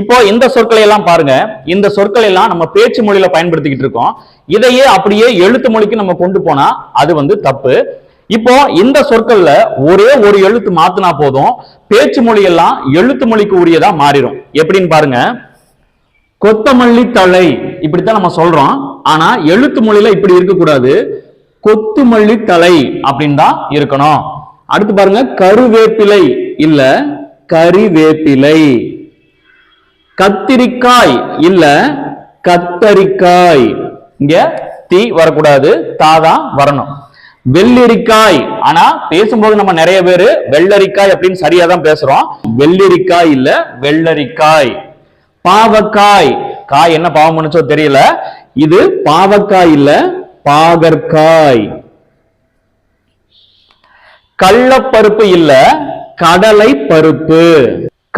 இப்போ இந்த சொற்களை எல்லாம் பாருங்க. இந்த சொற்களை எல்லாம் நம்ம பேச்சு மொழியில பயன்படுத்திக்கிட்டு இருக்கோம். இதையே அப்படியே எழுத்து மொழிக்கு நம்ம கொண்டு போனா அது வந்து தப்பு. இப்போ இந்த சொற்கள்ல ஒரே ஒரு எழுத்து மாத்தினா போதும். பேச்சு மொழி எல்லாம் எழுத்து மொழிக்கு உரியதா மாறிடும் எப்படின்னு பாருங்க. கொத்தமல்லி தழை இப்படித்தான் நம்ம சொல்றோம். ஆனா எழுத்து மொழியில இப்படி இருக்கக்கூடாது. கொத்துமல்லி தலை அப்படின்னு தான் இருக்கணும். அடுத்து பாருங்க கருவேப்பிலை இல்ல கறிவேப்பிலை. கத்திரிக்காய் இல்ல கத்தரிக்காய். இங்க தீ வரக்கூடாது தாதான் வரணும். வெள்ளரிக்காய் ஆனா பேசும்போது நம்ம நிறைய பேரு வெள்ளரிக்காய் அப்படின்னு சரியா தான் பேசுறோம். வெள்ளரிக்காய் இல்ல வெள்ளரிக்காய். பாவக்காய். காய் என்ன பாவம் பண்ணுச்சோ தெரியல. இது பாவக்காய் இல்ல பாகற்காய். கள்ளப்பருப்பு இல்ல கடலை பருப்பு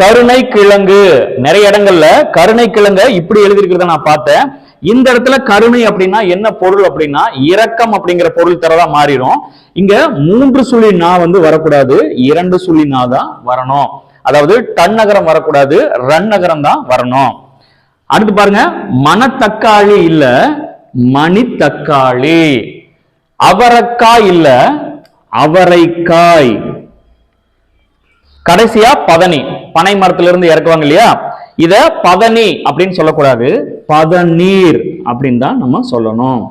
கருணை கிழங்கு நிறைய இடங்கள்ல கருணை கிழங்க இப்படி எழுதியிருக்கிறத நான் பார்த்தேன். இந்த இடத்துல கருணை அப்படின்னா என்ன பொருள் அப்படின்னா இரக்கம் அப்படிங்கிற பொருள் தரதா மாறிடும். இங்க மூன்று சுழி நா வந்து வரக்கூடாது. இரண்டு சுழி நா தான் வரணும். அதாவது டன் நகரம் வரக்கூடாது ரன் நகரம் தான் வரணும். அடுத்து பாருங்க மணத்தக்காளி இல்ல மணித்தக்காளி. அவரக்காய் இல்ல அவரைக்காய். கடைசியா பதனி. பனை மரத்திலிருந்து இறக்குவாங்க இல்லையா? இத பதனி அப்படின்னு சொல்லக்கூடாது. பதநீர் அப்படின்னு தான் நம்ம சொல்லணும்.